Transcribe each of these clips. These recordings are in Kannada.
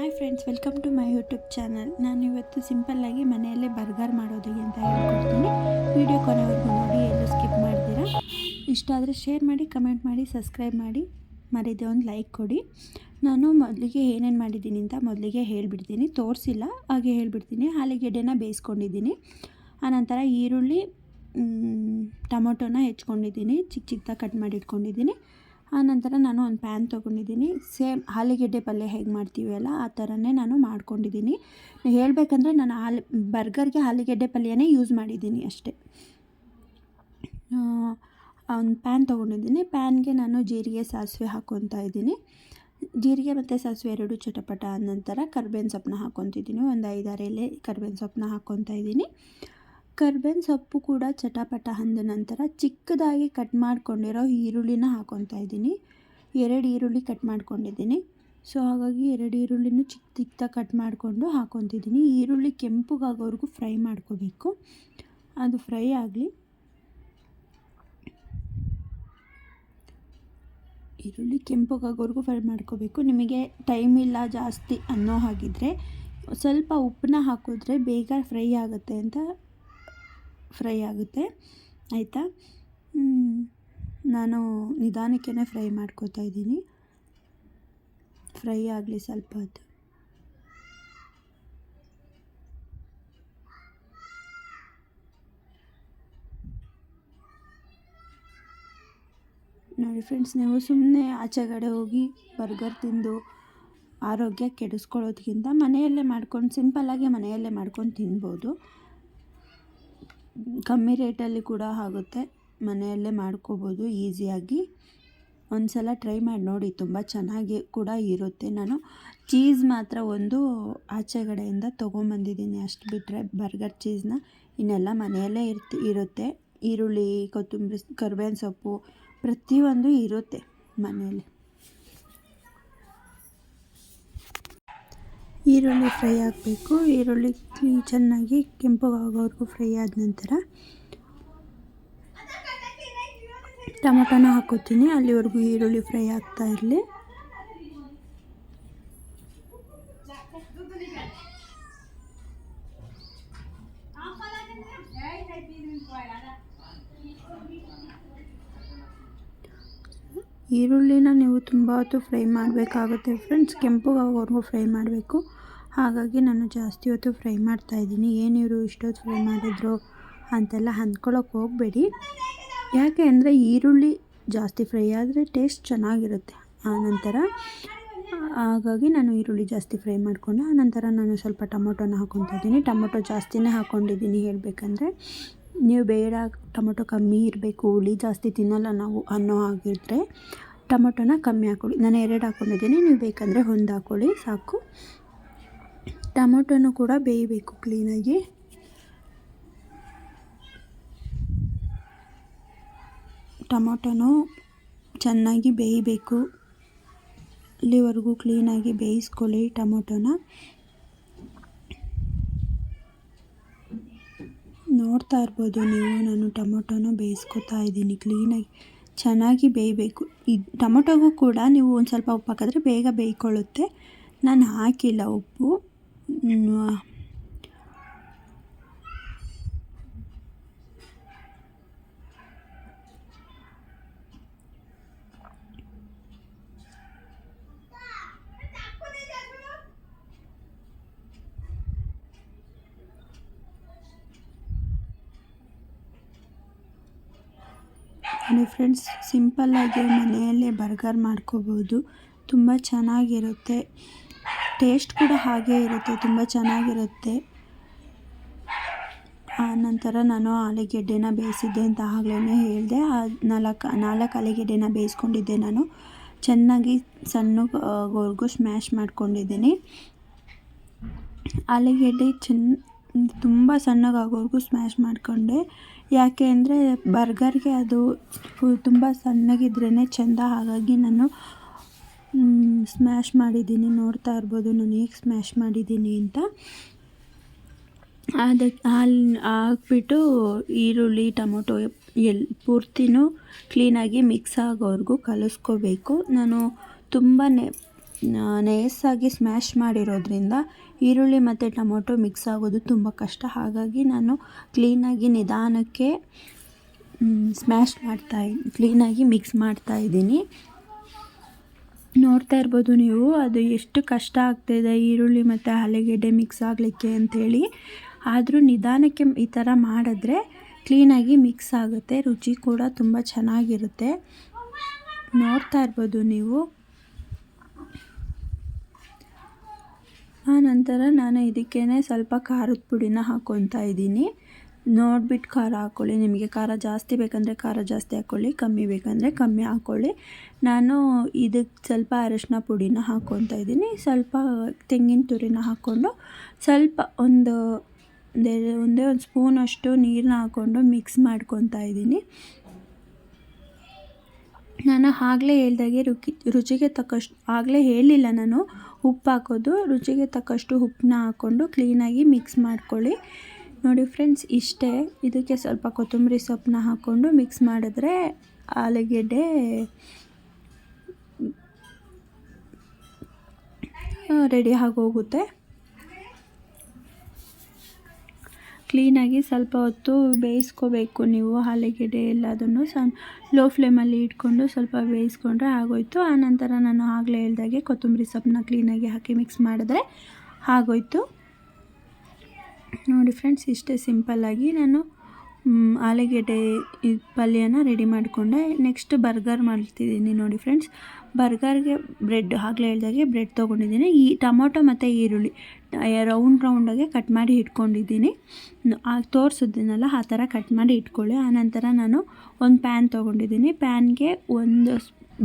Hi friends welcome to my YouTube channel ನಾನು ಇವತ್ತು ಸಿಂಪಲ್ಲಾಗಿ ಮನೆಯಲ್ಲೇ ಬರ್ಗರ್ ಮಾಡೋದು ಅಂತ ಹೇಳ್ಕೊಡ್ತೀನಿ. ವಿಡಿಯೋ ಕೊನೆವರೆಗೂ ನೋಡಿ, ಎಲ್ಲೂ ಸ್ಕಿಪ್ ಮಾಡ್ತೀರಾ? ಇಷ್ಟ ಆದರೆ ಶೇರ್ ಮಾಡಿ ಕಮೆಂಟ್ ಮಾಡಿ ಸಬ್ಸ್ಕ್ರೈಬ್ ಮಾಡಿ. ಮರಿದೆ ಒಂದು ಲೈಕ್ ಕೊಡಿ. ನಾನು ಮೊದಲಿಗೆ ಏನೇನು ಮಾಡಿದ್ದೀನಿ ಅಂತ ಮೊದಲಿಗೆ ಹೇಳಿಬಿಡ್ತೀನಿ. ತೋರಿಸಿಲ್ಲ, ಹಾಗೆ ಹೇಳಿಬಿಡ್ತೀನಿ. ಆಲೂಗೆಡ್ಡೆನ ಬೇಯಿಸ್ಕೊಂಡಿದ್ದೀನಿ. ಆನಂತರ ಈರುಳ್ಳಿ ಟೊಮೊಟೊನ ಹೆಚ್ಕೊಂಡಿದ್ದೀನಿ. ಚಿಕ್ಕ ಚಿಕ್ಕದಾಗಿ ಕಟ್ ಮಾಡಿ ಇಟ್ಕೊಂಡಿದ್ದೀನಿ ಆನಂತರ ನಾನು ಒಂದು ಪ್ಯಾನ್ ತೊಗೊಂಡಿದ್ದೀನಿ. ಸೇಮ್ ಆಲೂಗೆಡ್ಡೆ ಪಲ್ಯ ಹೇಗೆ ಮಾಡ್ತೀವಿ ಅಲ್ಲ, ಆ ಥರನೇ ನಾನು ಮಾಡ್ಕೊಂಡಿದ್ದೀನಿ. ಹೇಳಬೇಕಂದ್ರೆ ನಾನು ಆಲು, ಬರ್ಗರ್ಗೆ ಆಲೂಗೆಡ್ಡೆ ಪಲ್ಯನೇ ಯೂಸ್ ಮಾಡಿದ್ದೀನಿ ಅಷ್ಟೇ. ಒಂದು ಪ್ಯಾನ್ ತೊಗೊಂಡಿದ್ದೀನಿ. ಪ್ಯಾನ್ಗೆ ನಾನು ಜೀರಿಗೆ, ಸಾಸಿವೆ ಹಾಕ್ಕೊತಾ ಇದ್ದೀನಿ. ಜೀರಿಗೆ ಮತ್ತು ಸಾಸಿವೆ ಎರಡು ಚಟಪಟ ಆದ ನಂತರ ಕರ್ಬೇವಿನ ಸೊಪ್ಪನ್ನ ಹಾಕ್ಕೊತಿದ್ದೀನಿ ಒಂದು ಐದಾರು ಎಲೆ ಕರ್ಬೇವಿನ ಸೊಪ್ಪನ್ನ ಹಾಕ್ಕೊತಾ ಇದ್ದೀನಿ. ಕರ್ಬೇವಿನ ಸೊಪ್ಪು ಕೂಡ ಚಟಪಟ ಅಂದ ನಂತರ ಚಿಕ್ಕದಾಗಿ ಕಟ್ ಮಾಡ್ಕೊಂಡಿರೋ ಈರುಳ್ಳಿನ ಹಾಕ್ಕೊತಾ ಇದ್ದೀನಿ. ಎರಡು ಈರುಳ್ಳಿ ಕಟ್ ಮಾಡ್ಕೊಂಡಿದ್ದೀನಿ. ಸೊ ಹಾಗಾಗಿ ಎರಡು ಈರುಳ್ಳಿನೂ ಚಿಕ್ಕ ಚಿಕ್ಕದಾಗಿ ಕಟ್ ಮಾಡಿಕೊಂಡು ಹಾಕ್ಕೊತಿದ್ದೀನಿ ಈರುಳ್ಳಿ ಕೆಂಪುಗಾಗೋವರೆಗೂ ಫ್ರೈ ಮಾಡ್ಕೋಬೇಕು. ಅದು ಫ್ರೈ ಆಗಲಿ. ಈರುಳ್ಳಿ ಕೆಂಪುಗಾಗೋವರೆಗೂ ಫ್ರೈ ಮಾಡ್ಕೋಬೇಕು. ನಿಮಗೆ ಟೈಮ್ ಇಲ್ಲ ಜಾಸ್ತಿ ಅನ್ನೋ ಹಾಗಿದ್ರೆ ಸ್ವಲ್ಪ ಉಪ್ಪನ್ನ ಹಾಕಿದ್ರೆ ಬೇಗ ಫ್ರೈ ಆಗುತ್ತೆ ಅಂತ ಫ್ರೈ ಆಗುತ್ತೆ. ಆಯಿತಾ? ನಾನು ನಿಧಾನಕ್ಕೆ ಫ್ರೈ ಮಾಡ್ಕೋತಾ ಇದ್ದೀನಿ. ಫ್ರೈ ಆಗಲಿ ಸ್ವಲ್ಪ ಹೊತ್ತು. ನೋಡಿ ಫ್ರೆಂಡ್ಸ್, ನೀವು ಸುಮ್ಮನೆ ಆಚೆಗಡೆ ಹೋಗಿ ಬರ್ಗರ್ ತಿಂದು ಆರೋಗ್ಯ ಕೆಡಿಸ್ಕೊಳ್ಳೋದ್ಕಿಂತ ಮನೆಯಲ್ಲೇ ಮಾಡ್ಕೊಂಡು, ಸಿಂಪಲ್ಲಾಗಿ ಮನೆಯಲ್ಲೇ ಮಾಡ್ಕೊಂಡು ತಿನ್ಬೋದು. ಕಮ್ಮಿ ರೇಟಲ್ಲಿ ಕೂಡ ಆಗುತ್ತೆ. ಮನೆಯಲ್ಲೇ ಮಾಡ್ಕೋಬೋದು ಈಸಿಯಾಗಿ. ಒಂದು ಸಲ ಟ್ರೈ ಮಾಡಿ ನೋಡಿ, ತುಂಬ ಚೆನ್ನಾಗಿ ಕೂಡ ಇರುತ್ತೆ. ನಾನು ಚೀಸ್ ಮಾತ್ರ ಒಂದು ಆಚೆಗಡೆಯಿಂದ ತೊಗೊಂಬಂದಿದ್ದೀನಿ. ಅಷ್ಟು ಬಿಟ್ಟರೆ ಬರ್ಗರ್ ಚೀಸ್ನ ಇನ್ನೆಲ್ಲ ಮನೆಯಲ್ಲೇ ಇರ್ತಿ, ಇರುತ್ತೆ. ಈರುಳ್ಳಿ, ಕೊತ್ತಂಬರಿ, ಕರ್ಬೇವಿನ ಸೊಪ್ಪು ಪ್ರತಿಯೊಂದು ಇರುತ್ತೆ ಮನೆಯಲ್ಲಿ. ಈರುಳ್ಳಿ ಫ್ರೈ ಆಗಬೇಕು ಈರುಳ್ಳಿ ಚೆನ್ನಾಗಿ ಕೆಂಪಗಾಗೋವರೆಗೂ ಫ್ರೈ ಆದ ನಂತರ ಟೊಮೊಟೊನ ಹಾಕೋತೀನಿ. ಅಲ್ಲಿವರೆಗೂ ಈರುಳ್ಳಿ ಫ್ರೈ ಆಗ್ತಾ ಇರಲಿ. ಈರುಳ್ಳಿನ ನೀವು ತುಂಬ ಹೊತ್ತು ಫ್ರೈ ಮಾಡಬೇಕಾಗುತ್ತೆ ಫ್ರೆಂಡ್ಸ್. ಕೆಂಪಗಾಗೋವರೆಗೂ ಫ್ರೈ ಮಾಡಬೇಕು. ಹಾಗಾಗಿ ನಾನು ಜಾಸ್ತಿ ಹೊತ್ತು ಫ್ರೈ ಮಾಡ್ತಾಯಿದ್ದೀನಿ ಏನು ಇವರು ಇಷ್ಟೊತ್ತು ಫ್ರೈ ಮಾಡಿದ್ರು ಅಂತೆಲ್ಲ ಅಂದ್ಕೊಳ್ಳೋಕೆ ಹೋಗಬೇಡಿ. ಯಾಕೆ ಅಂದರೆ ಈರುಳ್ಳಿ ಜಾಸ್ತಿ ಫ್ರೈ ಆದರೆ ಟೇಸ್ಟ್ ಚೆನ್ನಾಗಿರುತ್ತೆ. ಆನಂತರ ಹಾಗಾಗಿ ನಾನು ಈರುಳ್ಳಿ ಜಾಸ್ತಿ ಫ್ರೈ ಮಾಡಿಕೊಂಡು ಆನಂತರ ನಾನು ಸ್ವಲ್ಪ ಟೊಮೊಟೊನ ಹಾಕೊತಾ ಇದ್ದೀನಿ. ಟೊಮೊಟೊ ಜಾಸ್ತಿನೇ ಹಾಕ್ಕೊಂಡಿದ್ದೀನಿ ಹೇಳಬೇಕಂದ್ರೆ, ನೀವು ಬೇಡ, ಟೊಮೊಟೊ ಕಮ್ಮಿ ಇರಬೇಕು, ಹುಳಿ ಜಾಸ್ತಿ ತಿನ್ನಲ್ಲ ನಾವು ಅನ್ನೋ ಹಾಗಿದ್ರೆ ಟೊಮೊಟೊನ ಕಮ್ಮಿ ಹಾಕ್ಕೊಳ್ಳಿ ನಾನು ಎರಡು ಹಾಕ್ಕೊಂಡಿದ್ದೀನಿ ನೀವು ಬೇಕಂದರೆ ಒಂದು ಹಾಕ್ಕೊಳ್ಳಿ ಸಾಕು. ಟೊಮೊಟೊನೂ ಕೂಡ ಬೇಯಬೇಕು ಕ್ಲೀನಾಗಿ. ಟೊಮೊಟೊನೂ ಚೆನ್ನಾಗಿ ಬೇಯಬೇಕು. ಅಲ್ಲಿವರೆಗೂ ಕ್ಲೀನಾಗಿ ಬೇಯಿಸ್ಕೊಳ್ಳಿ ಟೊಮೊಟೊನ. ನೋಡ್ತಾ ಇರ್ಬೋದು ನೀವು, ನಾನು ಟೊಮೊಟೊನ ಬೇಯಿಸ್ಕೊತಾ ಇದ್ದೀನಿ ಕ್ಲೀನಾಗಿ. ಚೆನ್ನಾಗಿ ಬೇಯಬೇಕು. ಇದು ಟೊಮೊಟೊಗೂ ಕೂಡ ನೀವು ಒಂದು ಸ್ವಲ್ಪ ಉಪ್ಪು ಹಾಕಿದ್ರೆ ಬೇಗ ಬೇಯ್ಕೊಳ್ಳುತ್ತೆ. ನಾನು ಹಾಕಿಲ್ಲ ಉಪ್ಪು. ನೋಡಿ ಫ್ರೆಂಡ್ಸ್ ಸಿಂಪಲ್ಲಾಗಿ ಮನೆಯಲ್ಲೇ ಬರ್ಗರ್ ಮಾಡ್ಕೋಬೋದು. ತುಂಬ ಚೆನ್ನಾಗಿರುತ್ತೆ. ಟೇಸ್ಟ್ ಕೂಡ ಹಾಗೇ ಇರುತ್ತೆ, ತುಂಬ ಚೆನ್ನಾಗಿರುತ್ತೆ. ಆ ನಂತರ ನಾನು ಆಲೂಗೆಡ್ಡೆನ ಬೇಯಿಸಿದ್ದೆ ಅಂತ ಆಗಲೇ ಹೇಳಿದೆ. ನಾಲ್ಕು ನಾಲ್ಕು ಆಲೂಗೆಡ್ಡೆನ ಬೇಯಿಸ್ಕೊಂಡಿದ್ದೆ ನಾನು. ಚೆನ್ನಾಗಿ ಸಣ್ಣ ಸಣ್ಣವರೆಗೂ ಸ್ಮ್ಯಾಶ್ ಮಾಡ್ಕೊಂಡಿದ್ದೀನಿ. ಆಲೂಗೆಡ್ಡೆ ಚೆನ್ನ ತುಂಬ ಸಣ್ಣಗಾಗೋವರೆಗೂ ಸ್ಮ್ಯಾಶ್ ಮಾಡಿಕೊಂಡೆ. ಯಾಕೆ ಅಂದರೆ ಬರ್ಗರ್ಗೆ ಅದು ತುಂಬ ಸಣ್ಣಗಿದ್ರೇ ಚೆಂದ. ಹಾಗಾಗಿ ನಾನು ಸ್ಮ್ಯಾಶ್ ಮಾಡಿದ್ದೀನಿ, ನೋಡ್ತಾ ಇರ್ಬೋದು, ನಾನು ಹೇಗೆ ಸ್ಮ್ಯಾಶ್ ಮಾಡಿದ್ದೀನಿ ಅಂತ. ಅದಕ್ಕೆ ಅಲ್ಲಿ ಹಾಕ್ಬಿಟ್ಟು ಈರುಳ್ಳಿ, ಟೊಮೊಟೊ ಎಲ್, ಪೂರ್ತಿನೂ ಕ್ಲೀನಾಗಿ ಮಿಕ್ಸ್ ಆಗೋವರೆಗೂ ಕಲಿಸ್ಕೋಬೇಕು. ನಾನು ತುಂಬ ನಯಸ್ಸಾಗಿ ಸ್ಮ್ಯಾಶ್ ಮಾಡಿರೋದ್ರಿಂದ ಈರುಳ್ಳಿ ಮತ್ತು ಟೊಮೊಟೊ ಮಿಕ್ಸ್ ಆಗೋದು ತುಂಬ ಕಷ್ಟ. ಹಾಗಾಗಿ ನಾನು ಕ್ಲೀನಾಗಿ ನಿಧಾನಕ್ಕೆ ಸ್ಮ್ಯಾಶ್ ಮಾಡ್ತಾ ಕ್ಲೀನಾಗಿ ಮಿಕ್ಸ್ ಮಾಡ್ತಾ ಇದ್ದೀನಿ. ನೋಡ್ತಾ ಇರ್ಬೋದು ನೀವು. ಅದು ಎಷ್ಟು ಕಷ್ಟ ಆಗ್ತಾಯಿದೆ ಈರುಳ್ಳಿ ಮತ್ತು ಆಲೂಗೆಡ್ಡೆ ಮಿಕ್ಸ್ ಆಗಲಿಕ್ಕೆ ಅಂಥೇಳಿ ಆದರೂ ನಿಧಾನಕ್ಕೆ ಈ ಥರ ಮಾಡಿದ್ರೆ ಕ್ಲೀನಾಗಿ ಮಿಕ್ಸ್ ಆಗುತ್ತೆ. ರುಚಿ ಕೂಡ ತುಂಬ ಚೆನ್ನಾಗಿರುತ್ತೆ. ನೋಡ್ತಾ ಇರ್ಬೋದು ನೀವು. ಆ ನಂತರ ನಾನು ಇದಕ್ಕೇ ಸ್ವಲ್ಪ ಖಾರದ ಪುಡಿನ ಹಾಕ್ಕೊತಾ ಇದ್ದೀನಿ. ನೋಡ್ಬಿಟ್ಟು ಖಾರ ಹಾಕ್ಕೊಳ್ಳಿ ನಿಮಗೆ ಖಾರ ಜಾಸ್ತಿ ಬೇಕಂದರೆ ಖಾರ ಜಾಸ್ತಿ ಹಾಕ್ಕೊಳ್ಳಿ ಕಮ್ಮಿ ಬೇಕಂದರೆ ಕಮ್ಮಿ ಹಾಕ್ಕೊಳ್ಳಿ ನಾನು ಇದಕ್ಕೆ ಸ್ವಲ್ಪ ಅರಶಿನ ಪುಡಿನ ಹಾಕ್ಕೊತಾ ಇದ್ದೀನಿ. ಸ್ವಲ್ಪ ತೆಂಗಿನ ತುರಿನ ಹಾಕ್ಕೊಂಡು ಸ್ವಲ್ಪ ಒಂದು ಒಂದೇ, ಒಂದು ಸ್ಪೂನಷ್ಟು ನೀರನ್ನ ಹಾಕ್ಕೊಂಡು ಮಿಕ್ಸ್ ಮಾಡ್ಕೊತಾ ಇದ್ದೀನಿ. ನಾನು ಆಗಲೇ ಹೇಳ್ದಾಗೆ ರುಕಿ, ರುಚಿಗೆ ತಕ್ಕಷ್ಟು, ಆಗಲೇ ಹೇಳಿಲ್ಲ ನಾನು, ಉಪ್ಪು ಹಾಕೋದು. ರುಚಿಗೆ ತಕ್ಕಷ್ಟು ಉಪ್ಪನ್ನ ಹಾಕ್ಕೊಂಡು ಕ್ಲೀನಾಗಿ ಮಿಕ್ಸ್ ಮಾಡ್ಕೊಳ್ಳಿ. ನೋಡಿ ಫ್ರೆಂಡ್ಸ್, ಇಷ್ಟೇ. ಇದಕ್ಕೆ ಸ್ವಲ್ಪ ಕೊತ್ತಂಬರಿ ಸೊಪ್ಪನ್ನ ಹಾಕ್ಕೊಂಡು ಮಿಕ್ಸ್ ಮಾಡಿದ್ರೆ ಆಲೂಗೆಡ್ಡೆ ರೆಡಿ ಆಗೋಗುತ್ತೆ. ಕ್ಲೀನಾಗಿ ಸ್ವಲ್ಪ ಹೊತ್ತು ಬೇಯಿಸ್ಕೋಬೇಕು ನೀವು ಆಲೂಗೆಡ್ಡೆ ಎಲ್ಲದನ್ನು. ಸಣ್ಣ ಲೋ ಫ್ಲೇಮಲ್ಲಿ ಇಟ್ಕೊಂಡು ಸ್ವಲ್ಪ ಬೇಯಿಸ್ಕೊಂಡ್ರೆ ಆಗೋಯ್ತು. ಆನಂತರ ನಾನು ಆಗಲೇ ಹೇಳ್ದಾಗೆ ಕೊತ್ತಂಬರಿ ಸೊಪ್ಪನ್ನ ಕ್ಲೀನಾಗಿ ಹಾಕಿ ಮಿಕ್ಸ್ ಮಾಡಿದ್ರೆ ಆಗೋಯ್ತು. ನೋಡಿ ಫ್ರೆಂಡ್ಸ್, ಇಷ್ಟೇ ಸಿಂಪಲ್ಲಾಗಿ ನಾನು ಆಲೂಗೆಡ್ಡೆ ಪಲ್ಯನ ರೆಡಿ ಮಾಡಿಕೊಂಡೆ. ನೆಕ್ಸ್ಟ್ ಬರ್ಗರ್ ಮಾಡ್ತಿದ್ದೀನಿ ನೋಡಿ ಫ್ರೆಂಡ್ಸ್. ಬರ್ಗರ್ಗೆ ಬ್ರೆಡ್ ಆಗಲೇ ಹೇಳಿದಾಗೆ ಬ್ರೆಡ್ ತೊಗೊಂಡಿದ್ದೀನಿ. ಈ ಟೊಮೊಟೊ ಮತ್ತು ಈರುಳ್ಳಿ ರೌಂಡ್ ರೌಂಡಾಗೆ ಕಟ್ ಮಾಡಿ ಇಟ್ಕೊಂಡಿದ್ದೀನಿ. ಆಗ ತೋರಿಸಿದ್ದೀನಲ್ಲ ಆ ಥರ ಕಟ್ ಮಾಡಿ ಇಟ್ಕೊಳ್ಳಿ. ಆನಂತರ ನಾನು ಒಂದು ಪ್ಯಾನ್ ತೊಗೊಂಡಿದ್ದೀನಿ. ಪ್ಯಾನ್ಗೆ ಒಂದು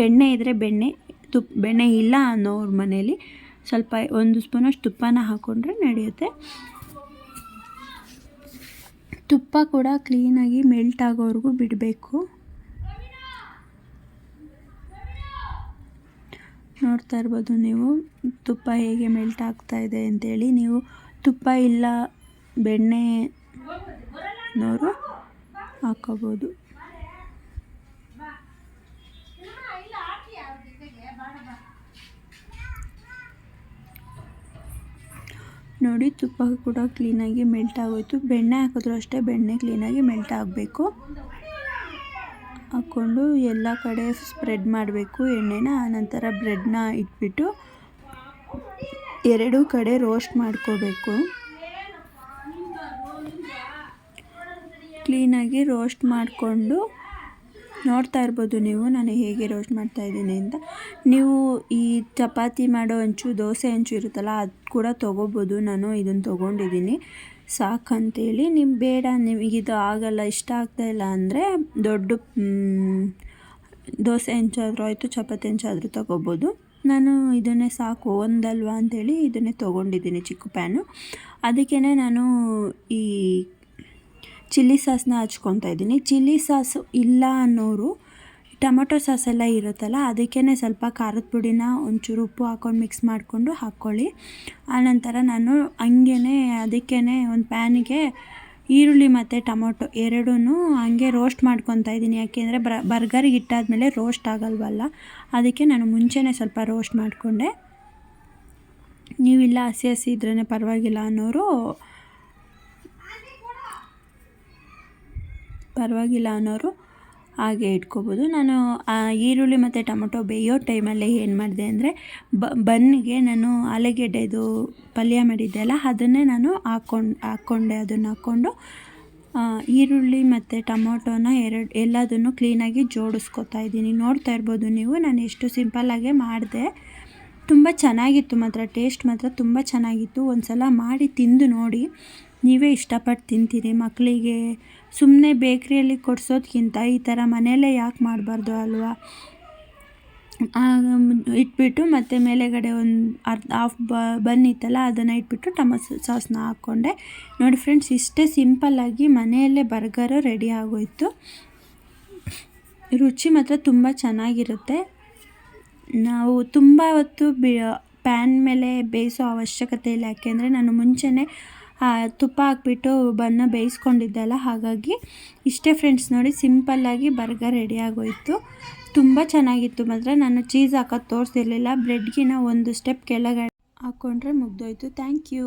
ಬೆಣ್ಣೆ ಇದ್ದರೆ ಬೆಣ್ಣೆ ತುಪ್ಪ ಬೆಣ್ಣೆ ಇಲ್ಲ ಅನ್ನೋರ ಮನೇಲಿ ಸ್ವಲ್ಪ ಒಂದು ಸ್ಪೂನಷ್ಟು ತುಪ್ಪನ ಹಾಕ್ಕೊಂಡ್ರೆ ನಡೆಯುತ್ತೆ. ತುಪ್ಪ ಕೂಡ ಕ್ಲೀನಾಗಿ ಮೆಲ್ಟ್ ಆಗೋವರೆಗೂ ಬಿಡಬೇಕು. ನೋಡ್ತಾ ಇರ್ಬೋದು ನೀವು, ತುಪ್ಪ ಹೇಗೆ ಮೆಲ್ಟ್ ಆಗ್ತಾ ಇದೆ ಅಂತೇಳಿ ನೀವು ತುಪ್ಪ ಇಲ್ಲ, ಬೆಣ್ಣೆ ನೋರು ಹಾಕೋಬೋದು. ನೋಡಿ ತುಪ್ಪ ಕೂಡ ಕ್ಲೀನಾಗಿ ಮೆಲ್ಟ್ ಆಗೋಯ್ತು. ಬೆಣ್ಣೆ ಹಾಕಿದ್ರು ಅಷ್ಟೇ, ಬೆಣ್ಣೆ ಕ್ಲೀನಾಗಿ ಮೆಲ್ಟ್ ಆಗಬೇಕು. ಹಾಕ್ಕೊಂಡು ಎಲ್ಲ ಕಡೆ ಸ್ಪ್ರೆಡ್ ಮಾಡಬೇಕು ಎಣ್ಣೆನ. ಆನಂತರ ಬ್ರೆಡ್ನ ಇಟ್ಬಿಟ್ಟು ಎರಡೂ ಕಡೆ ರೋಸ್ಟ್ ಮಾಡ್ಕೋಬೇಕು. ಕ್ಲೀನಾಗಿ ರೋಸ್ಟ್ ಮಾಡಿಕೊಂಡು ನೋಡ್ತಾ ಇರ್ಬೋದು ನೀವು, ನಾನು ಹೇಗೆ ರೋಸ್ಟ್ ಮಾಡ್ತಾ ಇದ್ದೀನಿ ಅಂತ. ನೀವು ಈ ಚಪಾತಿ ಮಾಡೋ ಹಂಚು ದೋಸೆ ಹಂಚು ಇರುತ್ತಲ್ಲ, ಅದು ಕೂಡ ತೊಗೋಬೋದು. ನಾನು ಇದನ್ನು ತೊಗೊಂಡಿದ್ದೀನಿ. ಸಾಕಂತೇಳಿ ನಿಮ್ಮ ಬೇಡ ನಿಮಗಿದು ಆಗಲ್ಲ, ಇಷ್ಟ ಇಲ್ಲ ಅಂದರೆ ದೊಡ್ಡ ದೋಸೆ ಹೆಂಚಾದರೂ ಆಯಿತು, ಚಪಾತಿ ಹೆಂಚಾದರೂ ತೊಗೋಬೋದು. ನಾನು ಇದನ್ನೇ ಸಾಕು, ಒಂದಲ್ವಾ ಅಂಥೇಳಿ ಇದನ್ನೇ ತೊಗೊಂಡಿದ್ದೀನಿ ಚಿಕ್ಕ ಪ್ಯಾನು. ಅದಕ್ಕೇ ನಾನು ಈ ಚಿಲ್ಲಿ ಸಾಸನ್ನ ಹಚ್ಕೊತಾ ಇದ್ದೀನಿ. ಚಿಲ್ಲಿ ಸಾಸು ಇಲ್ಲ ಅನ್ನೋರು ಟೊಮೊಟೊ ಸಾಸ್ ಎಲ್ಲ ಇರುತ್ತಲ್ಲ ಅದಕ್ಕೇ ಸ್ವಲ್ಪ ಖಾರದ ಪುಡಿನ ಒಂಚೂರು ಉಪ್ಪು ಹಾಕ್ಕೊಂಡು ಮಿಕ್ಸ್ ಮಾಡಿಕೊಂಡು ಹಾಕ್ಕೊಳ್ಳಿ. ಆನಂತರ ನಾನು ಹಂಗೇ ಅದಕ್ಕೇ ಒಂದು ಪ್ಯಾನಿಗೆ ಈರುಳ್ಳಿ ಮತ್ತು ಟೊಮೊಟೊ ಎರಡೂ ಹಂಗೆ ರೋಸ್ಟ್ ಮಾಡ್ಕೊತಾ ಇದ್ದೀನಿ. ಯಾಕೆಂದರೆ ಬ್ರ ಬರ್ಗರಿಗೆ ಇಟ್ಟಾದಮೇಲೆ ರೋಸ್ಟ್ ಆಗಲ್ವಲ್ಲ, ಅದಕ್ಕೆ ನಾನು ಮುಂಚೆನೇ ಸ್ವಲ್ಪ ರೋಸ್ಟ್ ಮಾಡಿಕೊಂಡೆ. ನೀವಿಲ್ಲ ಹಸಿ ಹಸಿ ಇದ್ರೇ ಪರವಾಗಿಲ್ಲ ಅನ್ನೋರು ಪರವಾಗಿಲ್ಲ ಅನ್ನೋರು ಹಾಗೆ ಇಟ್ಕೋಬೋದು. ನಾನು ಈರುಳ್ಳಿ ಮತ್ತು ಟೊಮೊಟೊ ಬೇಯೋ ಟೈಮಲ್ಲಿ ಏನು ಮಾಡಿದೆ ಅಂದರೆ ಬನ್ನಿಗೆ ನಾನು ಆಲೂಗೆಡ್ಡೆದು ಪಲ್ಯ ಮಾಡಿದ್ದೆ ಅಲ್ಲ, ಅದನ್ನೇ ನಾನು ಹಾಕ್ಕೊಂಡು ಹಾಕ್ಕೊಂಡೆ ಅದನ್ನು ಹಾಕ್ಕೊಂಡು ಈರುಳ್ಳಿ ಮತ್ತು ಟೊಮೊಟೊನ ಎರಡು, ಎಲ್ಲದನ್ನು ಕ್ಲೀನಾಗಿ ಜೋಡಿಸ್ಕೊತಾ ಇದ್ದೀನಿ. ನೋಡ್ತಾ ಇರ್ಬೋದು ನೀವು, ನಾನು ಎಷ್ಟು ಸಿಂಪಲ್ಲಾಗೆ ಮಾಡಿದೆ. ತುಂಬ ಚೆನ್ನಾಗಿತ್ತು ಮಾತ್ರ ಟೇಸ್ಟ್ ಮಾತ್ರ ತುಂಬ ಚೆನ್ನಾಗಿತ್ತು. ಒಂದು ಸಲ ಮಾಡಿ ತಿಂದು ನೋಡಿ. ನೀವೇ ಇಷ್ಟಪಟ್ಟು ತಿಂತೀರಿ. ಮಕ್ಕಳಿಗೆ ಸುಮ್ಮನೆ ಬೇಕ್ರಿಯಲ್ಲಿ ಕೊಡಿಸೋದ್ಕಿಂತ ಈ ಥರ ಮನೆಯಲ್ಲೇ ಯಾಕೆ ಮಾಡಬಾರ್ದು ಅಲ್ವಾ? ಇಟ್ಬಿಟ್ಟು ಮತ್ತು ಮೇಲೆಗಡೆ ಒಂದು ಅರ್ಧ ಹಾಫ್ ಬನ್ನಿತ್ತಲ್ಲ ಅದನ್ನು ಇಟ್ಬಿಟ್ಟು ಟಮೊಟೊ ಸಾಸ್ನ ಹಾಕ್ಕೊಂಡೆ. ನೋಡಿ ಫ್ರೆಂಡ್ಸ್ ಇಷ್ಟೇ ಸಿಂಪಲ್ಲಾಗಿ ಮನೆಯಲ್ಲೇ ಬರ್ಗರು ರೆಡಿ ಆಗೋಯ್ತು. ರುಚಿ ಮಾತ್ರ ತುಂಬ ಚೆನ್ನಾಗಿರುತ್ತೆ. ನಾವು ತುಂಬ ಹೊತ್ತು ಬಿ ಪ್ಯಾನ್ ಮೇಲೆ ಬೇಯಿಸೋ ಅವಶ್ಯಕತೆ ಇಲ್ಲ. ಯಾಕೆಂದರೆ ನಾನು ಮುಂಚೆನೇ ತುಪ್ಪ ಹಾಕ್ಬಿಟ್ಟು ಬನ್ನ ಬೇಯಿಸ್ಕೊಂಡಿದ್ದಲ್ಲ, ಹಾಗಾಗಿ ಇಷ್ಟೇ ಫ್ರೆಂಡ್ಸ್ ನೋಡಿ ಸಿಂಪಲ್ಲಾಗಿ ಬರ್ಗರ್ ರೆಡಿ ಆಗೋಯಿತು. ತುಂಬ ಚೆನ್ನಾಗಿತ್ತು ಮಾತ್ರ, ನಾನು ಚೀಸ್ ಹಾಕೋದು ತೋರಿಸಿರ್ಲಿಲ್ಲ ಬ್ರೆಡ್ಗಿನ ಒಂದು ಸ್ಟೆಪ್ ಕೆಳಗಡೆ ಹಾಕ್ಕೊಂಡ್ರೆ ಮುಗ್ದೋಯ್ತು. Thank you